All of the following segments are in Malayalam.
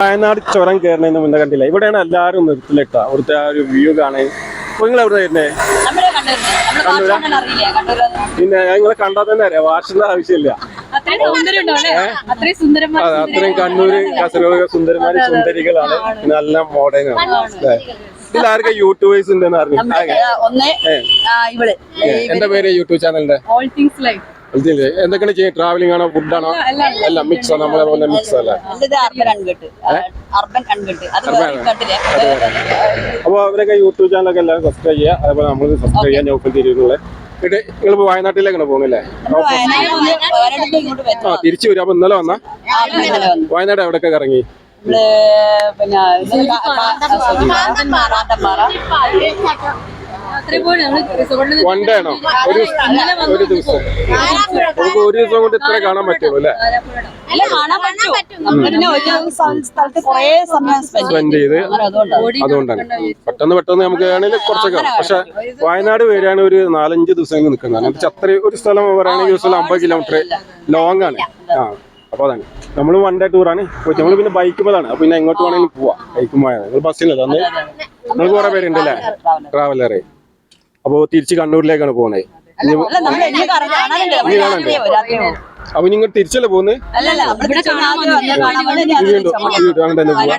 വയനാട് ചുരം കയറുന്നതിന് മുന്നേ കണ്ടില്ല? ഇവിടെയാണ് എല്ലാവരും നിർത്തിലിട്ട. അവിടുത്തെ ആ ഒരു വ്യൂ കാണാൻ. അപ്പൊ നിങ്ങൾ എവിടെ വരുന്നേ? കണ്ണൂര്? പിന്നെ നിങ്ങളെ കണ്ടാൽ തന്നെ അറിയാം. വാർഷിക ആവശ്യമില്ല. അത്രയും കണ്ണൂര് കാസർഗോഡ് സുന്ദരമാര് സുന്ദരികളാണ്. പിന്നെ നല്ല മോഡേൺ ആണ്. ആർക്കും യൂട്യൂബേഴ്സ് ഉണ്ടെന്ന് അറിഞ്ഞു? എന്റെ എന്താ പേര് യൂട്യൂബ് ചാനലിന്റെ എന്തൊക്കെയാണ് ചെയ്യുക? ട്രാവലിംഗ് ആണോ ഫുഡ് ആണോ? അല്ല മിക്സ് നമ്മളെ പോലെ മിക്സ് അല്ലേ? ഇത് അർബൻ അൺകട്ട് അർബൻ അൺകട്ട് അത് വേറെ അപ്പോൾ അവരൊക്കെ യൂട്യൂബ് ചാനലൊക്കെ എല്ലാവരും സബ്സ്ക്രൈബ് ചെയ്യുക. അതേപോലെ നമ്മൾ സബ്സ്ക്രൈബ് ചെയ്യാൻ നോക്കൽ തിരിയുള്ളത് എന്നിട്ട് നിങ്ങളിപ്പോൾ വയനാട്ടിലേക്കാണ് പോകുന്നില്ലേ? ആ തിരിച്ചു വരും. അപ്പോൾ ഇന്നലെ വന്ന? വയനാട് എവിടെയൊക്കെ ഇറങ്ങി പിന്നെ വൺ ഡേ ആണോ? ഒരു ഒരു ദിവസം. നമുക്ക് ഒരു ദിവസം കൊണ്ട് ഇത്ര കാണാൻ പറ്റുള്ളൂ അല്ലേ? സ്പെൻഡ് ചെയ്ത് അതുകൊണ്ടാണ്. പെട്ടെന്ന് പെട്ടെന്ന് നമുക്ക് വേണമെങ്കിൽ കുറച്ചൊക്കെ പക്ഷെ വയനാട് വരെയാണ് ഒരു നാലഞ്ച് ദിവസം നിൽക്കുന്നത്. വെച്ചാൽ അത്രയും ഒരു സ്ഥലം പറയുകയാണെങ്കിൽ ഒരു സ്ഥലം അമ്പത് കിലോമീറ്റർ ലോങ് ആണ്. ആ അപ്പോൾ അതാണ്. നമ്മൾ വൺ ഡേ ടൂറാണ് നമ്മൾ പിന്നെ ബൈക്കുമ്പോഴാണ് അപ്പൊ പിന്നെ എങ്ങോട്ട് വേണമെങ്കിലും പോവാം. ബൈക്കുമ്പോൾ നിങ്ങൾ ബസ്സിലല്ല അന്ന് നിങ്ങൾ കുറെ പേരുണ്ടല്ലേ അല്ലേ? ട്രാവലറെ അപ്പോൾ തിരിച്ച് കണ്ണൂരിലേക്കാണ് രാത്രിയേ വരും, അപ്പൊ നിങ്ങൾ തിരിച്ചല്ലേ പോകുന്നത് അങ്ങനെ തന്നെ പോവാ.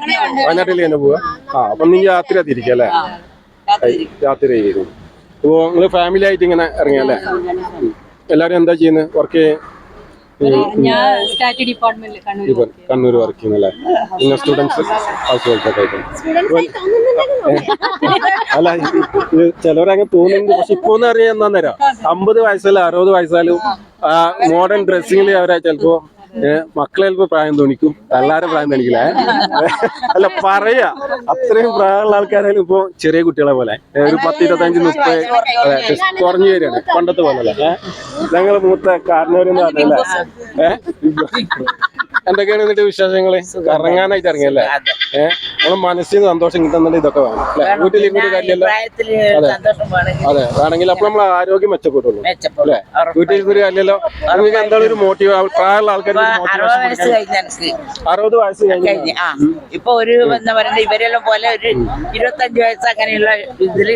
വയനാട്ടിലേക്ക് തന്നെ പോവാ. ആ അപ്പൊ നിങ്ങൾ യാത്ര തിരിക്കുക അല്ലേ? രാത്രി യാത്ര ചെയ്തു അപ്പോ നിങ്ങൾ ഫാമിലി ആയിട്ട് ഇങ്ങനെ ഇറങ്ങിയല്ലേ. എല്ലാരും എന്താ ചെയ്യുന്നത് വർക്ക് ഞാൻ സ്റ്റാറ്റി ഡിപ്പാർട്ട്മെന്റിൽ കണ്ണൂർ കണ്ണൂർ വർക്ക് ചെയ്യുന്നല്ലേ? പിന്നെ സ്റ്റുഡൻസ് ഹൗസ് വൈഫൊക്കെ ആയിട്ട് അല്ല ഇത് ചിലവരങ്ങ് തോന്നുന്നുണ്ട്. പക്ഷെ ഇപ്പൊ എന്ന് അറിയാൻ അമ്പത് വയസ്സല്ല അറുപത് വയസ്സാലും മോഡേൺ ഡ്രസ്സിങ്ങിൽ അവരെ ചിലപ്പോ മക്കളെ ചിലപ്പോ പ്രായം തോന്നിക്കും. എല്ലാരും പ്രായം തോന്നിക്കില്ല. അല്ല പറയാ. അത്രയും പ്രായമുള്ള ആൾക്കാരായാലും ഇപ്പൊ ചെറിയ കുട്ടികളെ പോലെ. ഒരു പത്ത് ഇരുപത്തഞ്ച് മുപ്പത് കുറഞ്ഞു വരികയാണ്. പണ്ടത്തെ പോലെ അല്ലേ ഞങ്ങൾ മൂത്ത കാരണവരെന്ന് പറഞ്ഞല്ലേ? ഏഹ് എന്തൊക്കെയാണ് എന്നിട്ട് വിശേഷങ്ങൾ? കറങ്ങാനായിട്ട് ഇറങ്ങിയല്ലേ? ഏഹ് നമ്മളെ മനസ്സിന് സന്തോഷം കിട്ടുന്നുണ്ട് ഇതൊക്കെ വേണം. അല്ലെ? വീട്ടിലിരുന്നിട്ട് കാര്യമല്ല. അതെ. വേണമെങ്കിൽ അപ്പൊ നമ്മളെ ആരോഗ്യം മെച്ചപ്പെട്ടുള്ളൂ. അല്ലെ? വീട്ടിൽ വീട്ടിലിരുന്നിട്ട് കാര്യമല്ലോ നിങ്ങൾക്ക് എന്താണ് ഒരു മോട്ടീവ് പ്രായമുള്ള ആൾക്കാർക്ക് അറുപത് വയസ്സ് കഴിഞ്ഞ ഇപ്പൊ ഒരു എന്താ പറയുന്നത് ഇവരെല്ലാം പോലെ ഒരു ഇരുപത്തഞ്ച് വയസ്സ് അങ്ങനെയുള്ള ഇതിൽ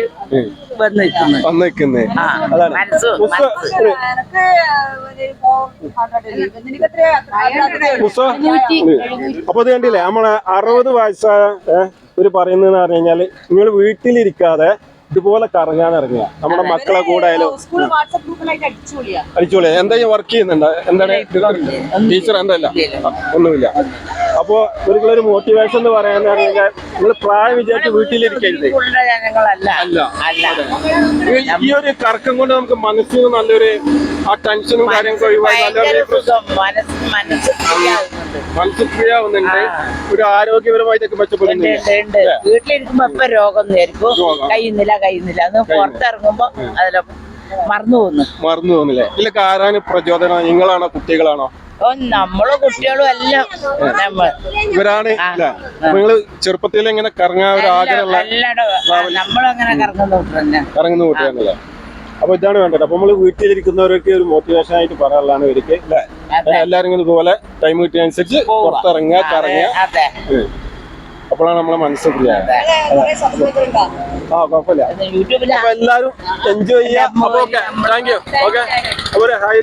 അപ്പൊ ഇത് കണ്ടില്ലേ നമ്മളെ അറുപത് വയസ്സായ ഒരു പറയുന്നതെന്ന് പറഞ്ഞു കഴിഞ്ഞാൽ നിങ്ങൾ വീട്ടിലിരിക്കാതെ ഇതുപോലെ കറങ്ങാൻ ഇറങ്ങുക. നമ്മുടെ മക്കളെ കൂടെ ആയാലും ഗ്രൂപ്പിലായിട്ട് അടിച്ചുപൊളിയാ. എന്താ വർക്ക് ചെയ്യുന്നുണ്ട്? എന്താണ് ടീച്ചർ എന്തല്ല ഒന്നുമില്ല. അപ്പോ ഒരു മോട്ടിവേഷൻ എന്ന് പറയാന്ന് പറഞ്ഞു കഴിഞ്ഞാൽ നിങ്ങൾ പ്രായം വിചാരിച്ച് വീട്ടിലിരിക്കരുത്. അല്ല. അല്ല. ഈ- ഒരു കറക്കം കൊണ്ട് നമുക്ക് മനസ്സിന് നല്ലൊരു ആ ടെൻഷനും കാര്യങ്ങളൊക്കെ ഒഴിവായി നല്ലൊരു മനസ്സ് ഫ്രീ ആവുന്നുണ്ട് ഒരു ആരോഗ്യപരമായിട്ടൊക്കെ മെച്ചപ്പെടുന്നുണ്ട്. വീട്ടിലിരിക്കുമ്പോ ഇപ്പൊ രോഗം. കഴിയുന്നില്ല കഴിയുന്നില്ല അത് പുറത്തിറങ്ങുമ്പോ അതിലൊക്കെ മറന്നു പോകുന്നു. മറന്നു പോകുന്നില്ലേ? ഇതിലൊക്കെ ആരാണ് പ്രചോദനം? നിങ്ങളാണോ കുട്ടികളാണോ? അപ്പൊ നമ്മൾ കുട്ടികളും എല്ലാം നമ്മൾ ഇവരാണ് നിങ്ങൾ ചെറുപ്പത്തിൽ എങ്ങനെ കറങ്ങാൻ ഒരു ആഗ്രഹമുള്ള നമ്മളങ്ങനെ കറങ്ങുന്ന കൂട്ടന്നെ ഇറങ്ങുന്ന കുട്ടിയാണല്ലേ അപ്പൊ ഇതാണ് വേണ്ടത്. അപ്പൊ നമ്മൾ വീട്ടിലിരിക്കുന്നവർക്ക് ഒരു മോട്ടിവേഷൻ ആയിട്ട് പറയാനുള്ളതാണ് ഇവർക്ക്. എല്ലാരും ഇതുപോലെ ടൈം കിട്ടിയ അനുസരിച്ച് പുറത്തിറങ്ങുക കറങ്ങുക. അപ്പോഴാണ് നമ്മളെ മനസ്സ് ഫ്രീ ആയത്. ആ കുഴപ്പമില്ല. അപ്പൊ എല്ലാരും എൻജോയ് ചെയ്യാം. അപ്പൊ ഓക്കെ താങ്ക് യു ഓക്കെ അപ്പൊ ഹായ്